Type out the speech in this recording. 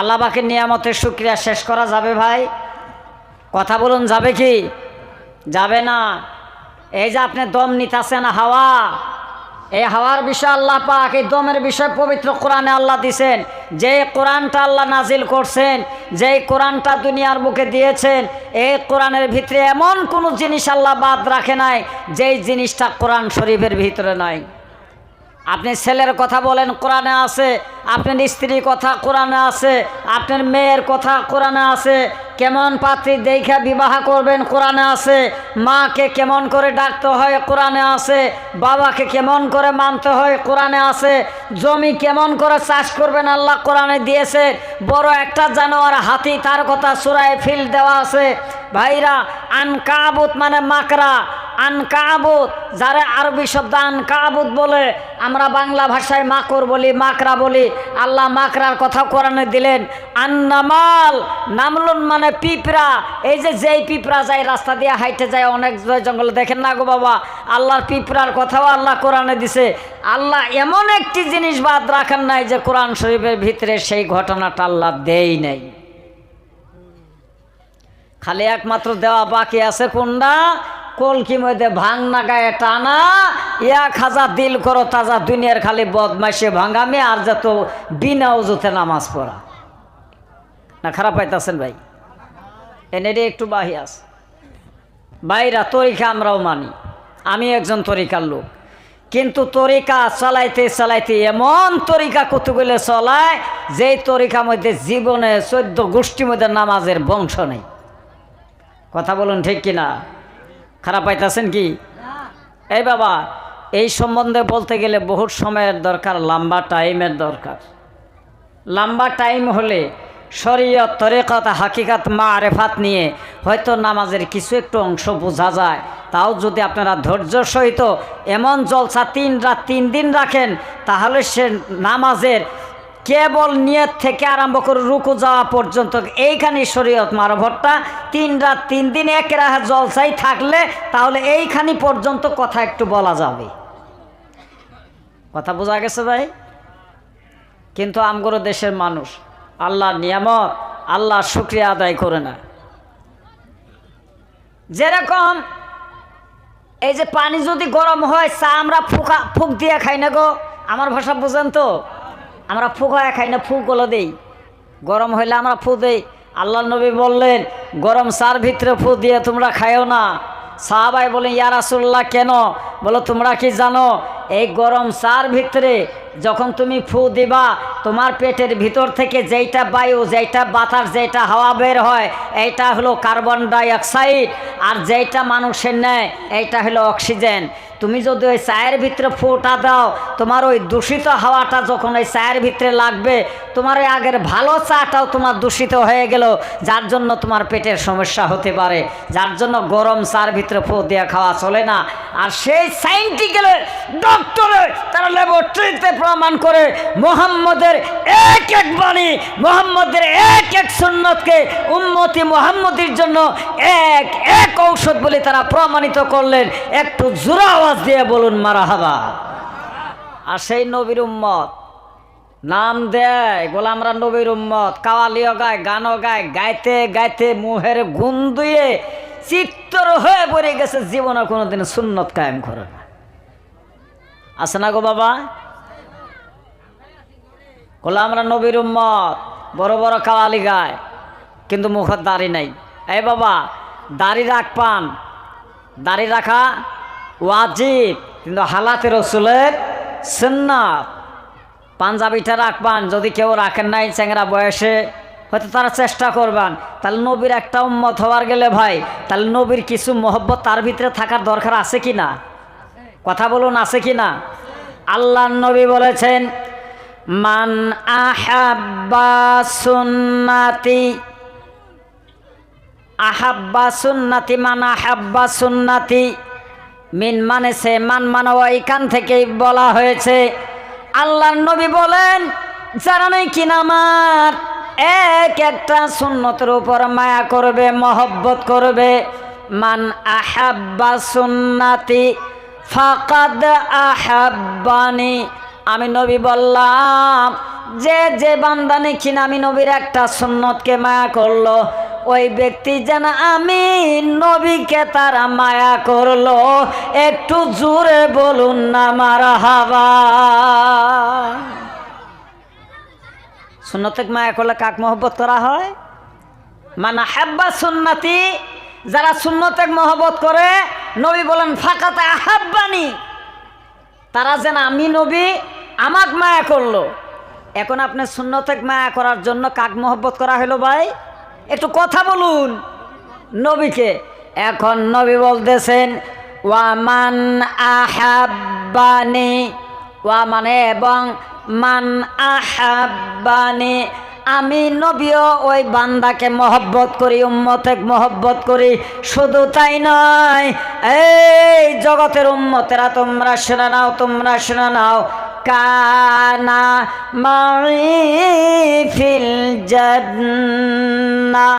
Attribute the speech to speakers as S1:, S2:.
S1: আল্লাহবাকে নিয়ামতের শুক্রিয়া শেষ করা যাবে ভাই? কথা বলুন, যাবে কি? যাবে না। এই যে আপনি দম নিতেছেন হাওয়া। এই হাওয়ার বিষয় আল্লাহ পাক, এই দমের বিষয় পবিত্র কোরআনে আল্লাহ দিছেন, যে কোরআনটা আল্লাহ নাজিল করছেন যে কোরআনটা দুনিয়ার বুকে দিয়েছেন, এই কোরআনের ভিতরে এমন কোনো জিনিস আল্লাহ বাদ রাখে নাই, যেই জিনিসটা কোরআন শরীফের ভিতরে নাই। আপনি ছেলের কথা বলেন, কোরআনে আছে। আপনার স্ত্রীর কথা কোরআনে আছে। আপনার মেয়ের কথা কোরআনে আছে। কেমন পাত্রী দেখা বিবাহ করবেন কোরআনে আছে। মাকে কেমন করে ডাকতে হয় কোরআনে আছে। বাবাকে কেমন করে মানতে হয় কোরআনে আছে। জমি কেমন করে চাষ করবেন আল্লাহ কোরআনে দিয়েছে। বড় একটা জানোয়ার হাতি তার কথা সুরায় ফিল দেওয়া আছে। ভাইরা, আনকাবুত মানে মাকড়া। আনকাবুত যারা আরবি শব্দ আনকাবুত বলে, আমরা বাংলা ভাষায় মাকর বলি মাকড়া বলি। আল্লাহ মাকড়ার কথা কোরআনে দিলেন, আন্নামাল নামলুন মানে পিঁপড়া। এই যে যেই পিঁপড়া যায়, রাস্তা দিয়ে হাইটে যায়, অনেক জঙ্গলে দেখেন না গো বাবা? আল্লাহর পিঁপড়ার কথাও আল্লাহ কোরআনে দিছে। আল্লাহ এমন একটি জিনিস বাদ রাখেন নাই যে কোরআন শরীফের ভিতরে সেই ঘটনাটা আল্লাহ দেই নাই। খালি একমাত্র দেওয়া বাকি আছে কোনটা? কলকি মধ্যে ভাঙনা গায়ে টানা, এক হাজার দিল করো তাজা দুনিয়ার খালি বদমাইশে ভাঙামে, আর যত বিনা উজুতে নামাজ পড়া। না খারাপ পাইতেছেন ভাই? এনে একটু বাহি আস ভাইরা, তরিকা আমরাও মানি। আমি একজন তরিকার লোক। কিন্তু তরিকা চালাইতে চালাইতে এমন তরিকা কতগুলো চলায়, যেই তরিকা মধ্যে জীবনে চোদ্দ গোষ্ঠীর মধ্যে নামাজের বংশ নেই। কথা বলুন ঠিক কিনা? খারাপ পাইতেছেন কি? এই বাবা এই সম্বন্ধে বলতে গেলে বহুত সময়ের দরকার লম্বা টাইমের দরকার। লম্বা টাইম হলে শরীয়ত তরেকত হাকিকাত মা আরেফাত নিয়ে হয়তো নামাজের কিছু একটু অংশ বোঝা যায়। তাও যদি আপনারা ধৈর্য সহিত এমন জলসা তিন রাত তিন দিন রাখেন তাহলে সে নামাজের কেবল নিয়ত থেকে আরম্ভ করে রুকু যাওয়া পর্যন্ত এইখানে শরীয়ত মারভট্টা তিন রাত, তিন দিন এক রাহা জলসাই থাকলে তাহলে এইখানি পর্যন্ত কথা একটু বলা যাবে। কথা বোঝা গেছে ভাই? কিন্তু আমগরো দেশের মানুষ, আল্লাহর নিয়ামত আল্লাহ শুক্রিয়া আদায় করে না। যেরকম এই যে পানি যদি গরম হয়, চা আমরা ফুকা ফুক দিয়ে খাই না গো। আমার ভাষা বুঝেন তো? আমরা ফুক হয় খাই না ফুকগুলো দেই। গরম হইলে আমরা ফু দেই। আল্লাহ নবী বললেন, গরম সার ভিতরে ফু দিয়ে তোমরা খাইও না। সাহাবাই বলেন ইয়া রাসুল্লাহ কেন? বলো, তোমরা কি জানো, এই গরম সার ভিতরে যখন তুমি ফু দিবা, তোমার পেটের ভিতর থেকে যেইটা বায়ু, যেইটা বাতাস, যেইটা হাওয়া বের হয়, এইটা হলো কার্বন ডাই অক্সাইড আর যেটা মানুষের নেয়, এইটা হলো অক্সিজেন। তুমি যদি ওই চায়ের ভিতরে ফুটা দাও, তোমার ওই দূষিত হাওয়াটা যখন ওই চায়ের ভিতরে লাগবে, তোমার ওই আগের ভালো চাটাও তোমার দূষিত হয়ে গেল, যার জন্য তোমার পেটের সমস্যা হতে পারে। যার জন্য গরম চার ভিতরে ফু দিয়ে খাওয়া চলে না। আর সেই সাইন্টিক্যাল ডক্টরে তারা ল্যাবরেটরিতে প্রমাণ করে, মোহাম্মদের এক এক বাণী, মোহাম্মদের এক এক সুন্নতকে উন্মতি মোহাম্মদের জন্য এক এক ঔষধ বলে তারা প্রমাণিত করলেন। একটু জোরা আওয়াজ দিয়ে বলুন মারা হাবা আর সেই নবীর উম্মত, নাম দেয় গোলামরা নবীর উম্মত, কাওয়ালিও গায়, গানও গায়, গাইতে গাইতে মুহের গুণ দিয়ে চিত্তর হয়ে পড়ে গেছে, জীবনে কোনোদিন সুন্নত কায়েম করে না। আছে না গো বাবা? গোলামরা নবীর উম্মত, বড় বড় কাওয়ালি গায়, কিন্তু মুখের দাড়ি নাই। এই বাবা দাড়ি রাখ পান। দাড়ি রাখা ওয়াজিব, কিন্তু হালাতে রসুলের সুন্নাত। পাঞ্জাবিটা রাখবান যদি কেউ রাখেন নাই চ্যাংরা বয়সে, হয়তো তারা চেষ্টা করবেন। তাহলে নবীর একটা উম্মত হওয়ার গেলে ভাই, তাহলে নবীর কিছু মহব্বত তার ভিতরে থাকার দরকার আছে কি না? কথা বলুন, আছে কি না? আল্লাহ নবী বলেছেন, মান আহাব্বা সুন্নাতি আহাব্বা সুন্নাতি মান আহাব্বা সুন্নাতি। মিন মানে সে, মান মানে ওইখান থেকেই বলা হয়েছে। আল্লাহ নবী বলেন যারা নেই কিনা আমার? এক একটা সুন্নতের উপর মায়া করবে, মহব্বত করবে। মান আহাব্বা সুন্নাতি ফাকাদ আহাব্বানি। আমি নবী বললাম, যে যে বান্দানে কিনা আমি নবীর একটা সুন্নতকে মায়া করল। ওই ব্যক্তি যেন আমি নবীকে তারা মায়া করল। একটু জোরে বলুন না, মারা হাবা। সুন্নতক মায়া করলে কাক মহব্বত করা হয়? মানে হাব্বা সুন্নাতি, যারা সুন্নতেক মহব্বত করে, নবী বলেন, ফাঁকাতে আহাব্বানি। তারা যেন আমি নবী, আমাক মায়া করল। এখন আপনি সুন্নতেক মায়া করার জন্য কাক মহব্বত করা হলো ভাই? একটু কথা বলুন। নবীকে। এখন নবী বলতেছেন, ওয়ামান আহাব্বানি। ওয়া মানে এবং, মান আহাব্বানি। আমি নবীও ওই বান্দাকে মহব্বত করি, উম্মতেক মহব্বত করি। শুধু তাই নয়, এই জগতের উম্মতেরা তোমরা শুনে নাও, তোমরা শুনে নাও। কানা মাই ফিল জন্না